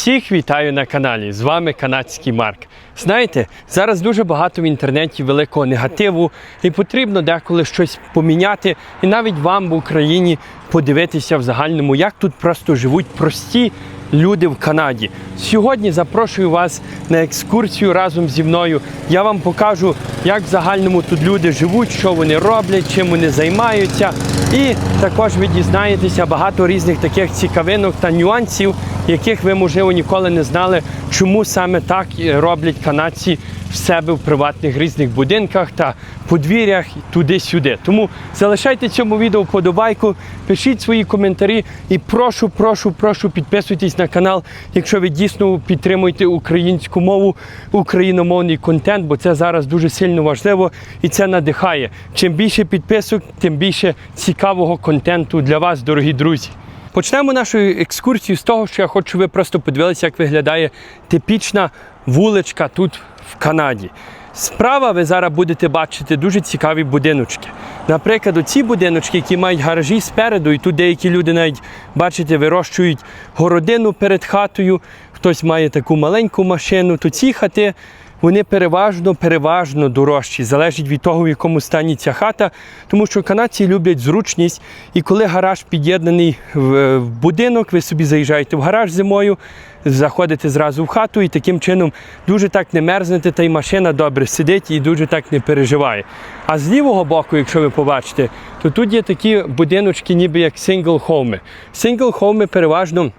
Всіх вітаю на каналі. З вами канадський Марк. Знаєте, зараз дуже багато в інтернеті великого негативу, і потрібно деколи щось поміняти. І навіть вам в Україні подивитися в загальному, як тут просто живуть прості люди в Канаді. Сьогодні запрошую вас на екскурсію разом зі мною. Я вам покажу, як в загальному тут люди живуть, що вони роблять, чим вони займаються. І також ви дізнаєтеся багато різних таких цікавинок та нюансів, яких ви, можливо, ніколи не знали, чому саме так роблять канадці в себе в приватних різних будинках та подвір'ях туди-сюди. Тому залишайте цьому відео вподобайку, пишіть свої коментарі і прошу, прошу, прошу підписуйтесь на канал, якщо ви дійсно підтримуєте українську мову, україномовний контент, бо це зараз дуже сильно важливо і це надихає. Чим більше підписок, тим більше цікавого контенту для вас, дорогі друзі. Почнемо нашу екскурсію з того, що я хочу, щоб ви просто подивилися, як виглядає типічна вуличка тут в Канаді. Справа ви зараз будете бачити дуже цікаві будиночки. Наприклад, ці будиночки, які мають гаражі спереду, і тут деякі люди навіть бачите, вирощують городину перед хатою, хтось має таку маленьку машину, то ці хати. Вони переважно, переважно дорожчі, залежить від того, в якому стані ця хата, тому що канадці люблять зручність. І коли гараж під'єднаний в в будинок, ви собі заїжджаєте в гараж зимою, заходите зразу в хату і таким чином дуже так не мерзнете, та й машина добре сидить і дуже так не переживає. А з лівого боку, якщо ви побачите, то тут є такі будиночки, ніби як сингл-хоми. Сингл-хоми переважно.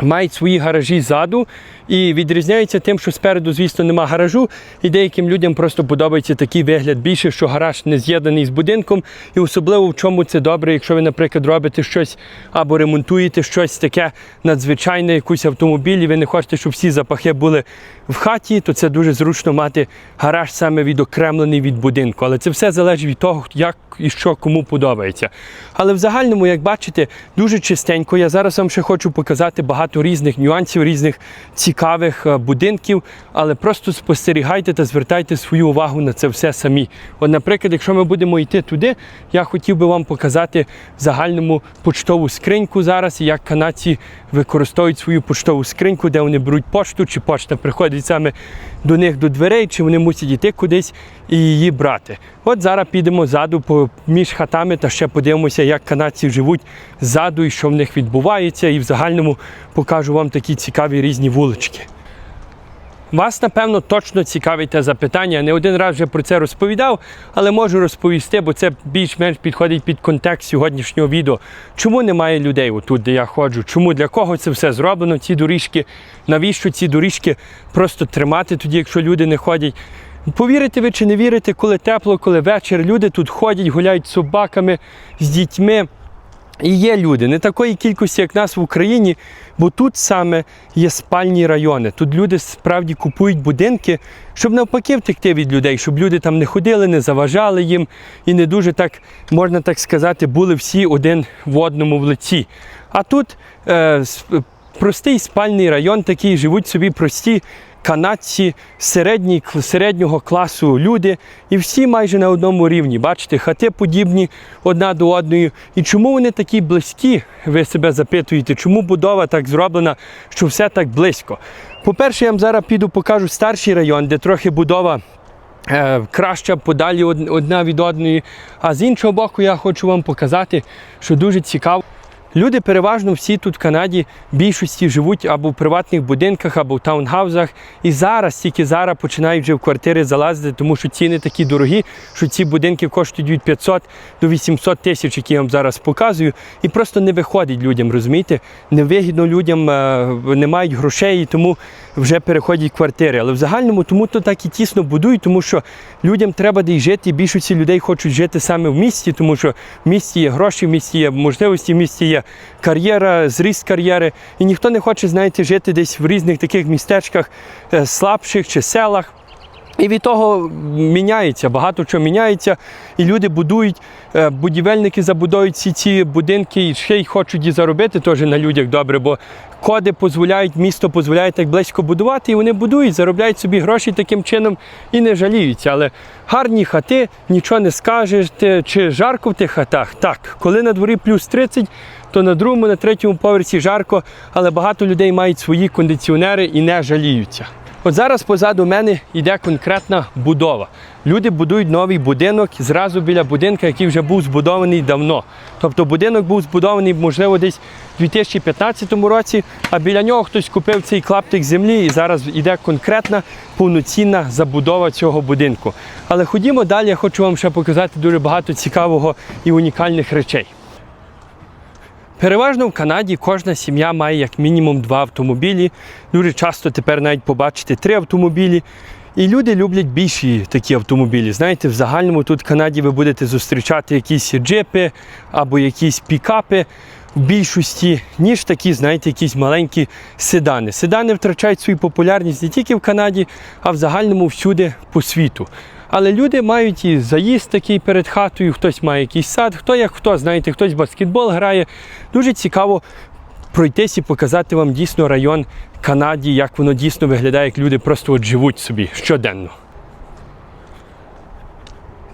Мають свої гаражі ззаду і відрізняються тим, що спереду, звісно, нема гаражу, і деяким людям просто подобається такий вигляд більше, що гараж не з'єднаний з будинком. І особливо в чому це добре, якщо ви, наприклад, робите щось або ремонтуєте щось таке надзвичайне, якийсь автомобіль, і ви не хочете, щоб всі запахи були в хаті, то це дуже зручно мати гараж саме відокремлений від будинку. Але це все залежить від того, як і що кому подобається. Але в загальному, як бачите, дуже чистенько. Я зараз вам ще хочу показати багато різних нюансів, різних цікавих е, будинків, але просто спостерігайте та звертайте свою увагу на це все самі. От, наприклад, якщо ми будемо йти туди, я хотів би вам показати в загальному почтову скриньку зараз, як канадці використовують свою почтову скриньку, де вони беруть пошту, чи почта приходить саме до них до дверей, чи вони мусять йти кудись і її брати. От зараз підемо ззаду між хатами та ще подивимося, як канадці живуть ззаду і що в них відбувається. І в загальному покажу вам такі цікаві різні вулички. Вас, напевно, точно цікавить те запитання. Не один раз вже про це розповідав, але можу розповісти, бо це більш-менш підходить під контекст сьогоднішнього відео. Чому немає людей отут, де я ходжу? Чому для кого це все зроблено? Ці доріжки? Навіщо ці доріжки просто тримати тоді, якщо люди не ходять? Повірите ви чи не вірите, коли тепло, коли вечір, люди тут ходять, гуляють з собаками, з дітьми. І є люди, не такої кількості, як нас в Україні, бо тут саме є спальні райони. Тут люди справді купують будинки, щоб навпаки втекти від людей, щоб люди там не ходили, не заважали їм і не дуже так, можна так сказати, були всі один в одному в лиці. А тут е, простий спальний район, такий живуть собі прості канадці середній, середнього класу люди, і всі майже на одному рівні. Бачите, хати подібні одна до одної. І чому вони такі близькі? Ви себе запитуєте, чому будова так зроблена, що все так близько? По-перше, я вам зараз піду покажу старший район, де трохи будова. е, Краща подалі одна від одної. А з іншого боку, я хочу вам показати, що дуже цікаво. Люди переважно всі тут в Канаді більшості живуть або в приватних будинках, або в таунгаузах. І зараз, тільки зараз починають вже в квартири залазити, тому що ціни такі дорогі, що ці будинки коштують від 500 до 800 тисяч, які я вам зараз показую. І просто не виходить людям, розумієте? Невигідно людям е, не мають грошей, тому вже переходять квартири. Але в загальному тому то так і тісно будують, тому що людям треба де й жити. Більшості людей хочуть жити саме в місті, тому що в місті є гроші, в місті є можливості, в місті є кар'єра, зріст кар'єри. І ніхто не хоче, знаєте, жити десь в різних таких містечках е, слабших чи селах. І від того міняється, багато чого міняється, і люди будують, е, будівельники забудують всі ці будинки і ще й хочуть і заробити теж на людях добре, бо коди дозволяють, місто дозволяє так близько будувати, і вони будують, заробляють собі гроші таким чином і не жаліються. Але гарні хати, нічого не скажеш, чи жарко в тих хатах. Так, коли на дворі плюс 30, то на другому, на третьому поверсі жарко, але багато людей мають свої кондиціонери і не жаліються. От зараз позаду мене йде конкретна будова. Люди будують новий будинок зразу біля будинка, який вже був збудований давно. Тобто будинок був збудований, можливо, десь у 2015 році, а біля нього хтось купив цей клаптик землі і зараз йде конкретна повноцінна забудова цього будинку. Але ходімо далі, я хочу вам ще показати дуже багато цікавого і унікальних речей. Переважно в Канаді кожна сім'я має як мінімум два автомобілі. Дуже часто тепер навіть побачите три автомобілі. І люди люблять більші такі автомобілі. Знаєте, в загальному тут в Канаді ви будете зустрічати якісь джипи або якісь пікапи в більшості, ніж такі, знаєте, якісь маленькі седани. Седани втрачають свою популярність не тільки в Канаді, а в загальному всюди по світу. Але люди мають і заїзд такий перед хатою, хтось має якийсь сад, хто як хто, знаєте, хтось баскетбол грає. Дуже цікаво пройтись і показати вам дійсно район Канаді, як воно дійсно виглядає, як люди просто от живуть собі щоденно.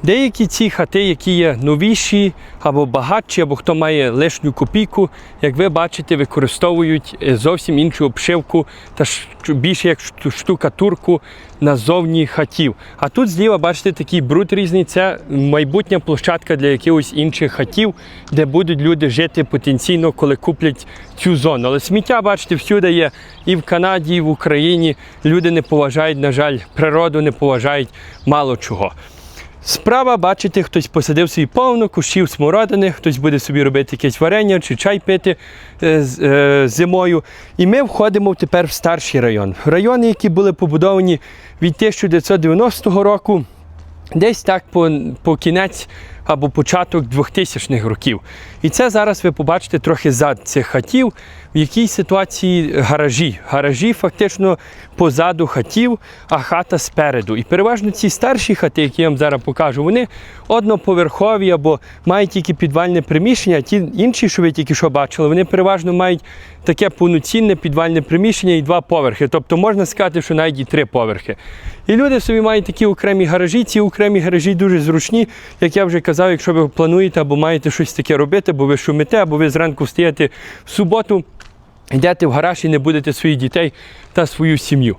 Деякі ці хати, які є новіші або багатші, або хто має лишню копійку, як ви бачите, використовують е, зовсім іншу обшивку та більше як шту- штукатурку назовні хатів. А тут зліва бачите такий бруд різний. Це майбутня площадка для якихось інших хатів, де будуть люди жити потенційно, коли куплять цю зону. Але сміття, бачите, всюди є і в Канаді, і в Україні. Люди не поважають, на жаль, природу не поважають мало чого. Справа, бачите, хтось посадив собі повно кущів смородини, хтось буде собі робити якесь варення чи чай пити е, е, зимою. І ми входимо тепер в старший район. Райони, які були побудовані від 1990 року, десь так по, по кінець або початок 2000-х років. І це зараз ви побачите трохи зад цих хатів, в якій ситуації гаражі. Гаражі фактично позаду хатів, а хата спереду. І переважно ці старші хати, які я вам зараз покажу, вони одноповерхові або мають тільки підвальне приміщення, ті інші, що ви тільки що бачили, вони переважно мають таке повноцінне підвальне приміщення і два поверхи. Тобто можна сказати, що навіть і три поверхи. І люди собі мають такі окремі гаражі. Ці окремі гаражі дуже зручні. Як я вже казав, якщо ви плануєте або маєте щось таке робити, бо ви шумите, або ви зранку встаєте в суботу, йдете в гараж і не будете своїх дітей та свою сім'ю.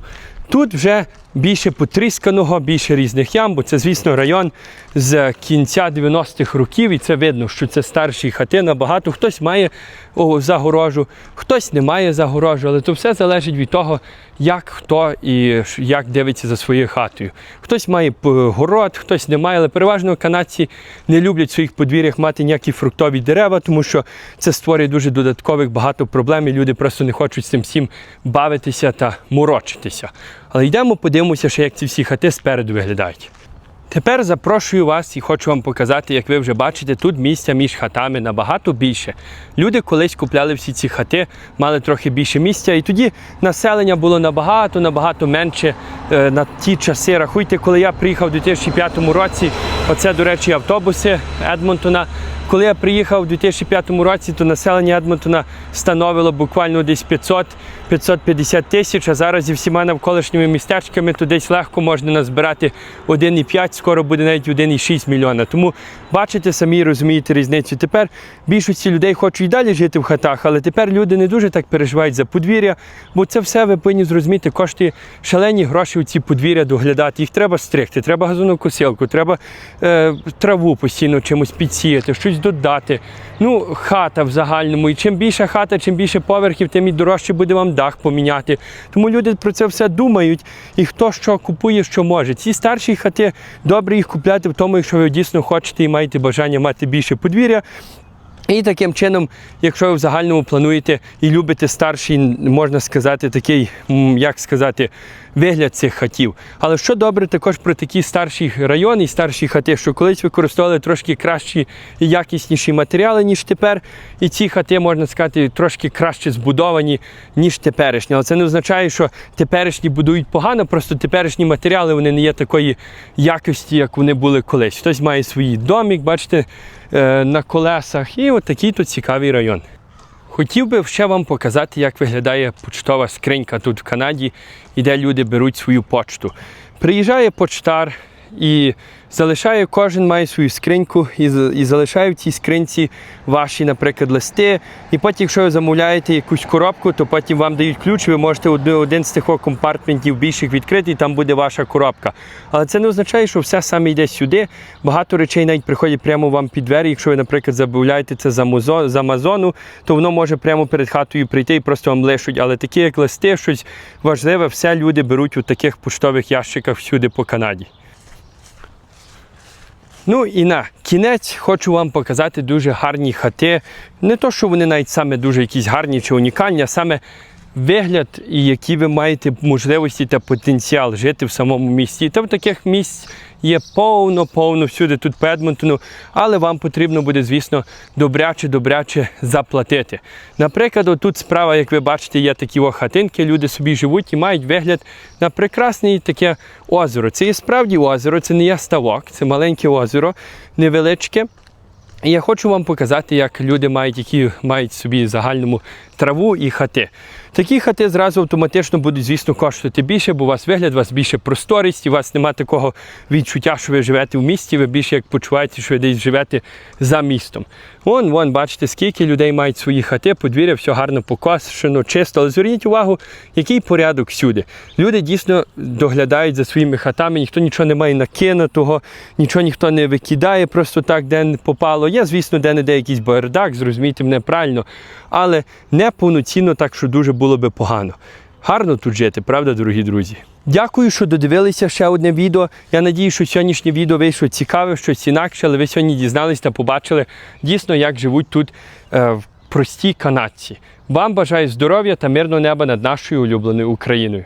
Тут вже більше потрісканого, більше різних ям, бо це, звісно, район з кінця 90-х років, і це видно, що це старші хати набагато. Хтось має загорожу, хтось не має загорожу, але то все залежить від того, як хто і як дивиться за своєю хатою. Хтось має город, хтось не має, але переважно канадці не люблять в своїх подвір'ях мати ніякі фруктові дерева, тому що це створює дуже додаткових багато проблем, і люди просто не хочуть з цим всім бавитися та морочитися. Але йдемо, подивимося, ще як ці всі хати спереду виглядають. Тепер запрошую вас і хочу вам показати, як ви вже бачите, тут місця між хатами набагато більше. Люди колись купляли всі ці хати, мали трохи більше місця, і тоді населення було набагато, набагато менше е, на ті часи. Рахуйте, коли я приїхав у 2005 році, оце, до речі, автобуси Едмонтона. Коли я приїхав у 2005 році, то населення Едмонтона становило буквально десь 500-550 тисяч, а зараз зі всіма навколишніми містечками то десь легко можна назбирати 1,5, скоро буде навіть 1,6 мільйона. Тому бачите самі, розумієте різницю. Тепер більшості людей хочуть і далі жити в хатах, але тепер люди не дуже так переживають за подвір'я, бо це все ви повинні зрозуміти, коштує шалені гроші у ці подвір'я доглядати. Їх треба стригти, треба газонокосилку, треба е, траву постійно чимось підсіяти, щось додати. Ну, хата в загальному. І чим більше хата, чим більше поверхів, тим і дорожче буде вам дах поміняти. Тому люди про це все думають. І хто що купує, що може. Ці старші хати добре їх купляти в тому, якщо ви дійсно хочете і маєте бажання мати більше подвір'я. І таким чином, якщо ви в загальному плануєте і любите старший, можна сказати, такий, як сказати, вигляд цих хатів. Але що добре також про такі старші райони і старші хати, що колись використовували трошки кращі і якісніші матеріали, ніж тепер. І ці хати, можна сказати, трошки краще збудовані, ніж теперішні. Але це не означає, що теперішні будують погано, просто теперішні матеріали вони не є такої якості, як вони були колись. Хтось має свій домік, бачите, на колесах. І от такий тут цікавий район. Хотів би ще вам показати, як виглядає почтова скринька тут в Канаді, і де люди беруть свою почту. Приїжджає почтар, і залишає, кожен має свою скриньку і, і залишає в цій скринці ваші, наприклад, листи. І потім, якщо ви замовляєте якусь коробку, то потім вам дають ключ, ви можете один з тих компартментів більших відкрити, і там буде ваша коробка. Але це не означає, що все саме йде сюди. Багато речей навіть приходять прямо вам під двері. Якщо ви, наприклад, замовляєте це з Амазону, то воно може прямо перед хатою прийти і просто вам лишуть. Але такі, як листи, щось важливе, все люди беруть у таких поштових ящиках всюди по Канаді. Ну і на кінець хочу вам показати дуже гарні хати. Не то, що вони навіть саме дуже якісь гарні чи унікальні, а саме вигляд і які ви маєте можливості та потенціал жити в самому місті. Та в таких місць є повно-повно всюди тут по Едмонтону, але вам потрібно буде, звісно, добряче-добряче заплатити. Наприклад, тут справа, як ви бачите, є такі о хатинки, люди собі живуть і мають вигляд на прекрасне таке озеро. Це є справді озеро, це не є ставок, це маленьке озеро, невеличке. І я хочу вам показати, як люди мають, які мають собі загальному траву і хати. Такі хати зразу автоматично будуть, звісно, коштувати більше, бо у вас вигляд, у вас більше просторість, і у вас немає такого відчуття, що ви живете в місті, ви більше як почуваєте, що ви десь живете за містом. Вон, вон, бачите, скільки людей мають свої хати, подвір'я, все гарно покошено, чисто. Але зверніть увагу, який порядок всюди. Люди дійсно доглядають за своїми хатами, ніхто нічого не має накинутого, нічого ніхто не викидає просто так, де не попало. Є, звісно, де-не-де якийсь бардак, зрозумійте мене правильно, але не повноцінно так, що дуже було би погано. Гарно тут жити, правда, дорогі друзі? Дякую, що додивилися ще одне відео. Я надію, що сьогоднішнє відео вийшло цікаве, щось інакше, але ви сьогодні дізнались та побачили дійсно, як живуть тут е, прості канадці. Вам бажаю здоров'я та мирного неба над нашою улюбленою Україною.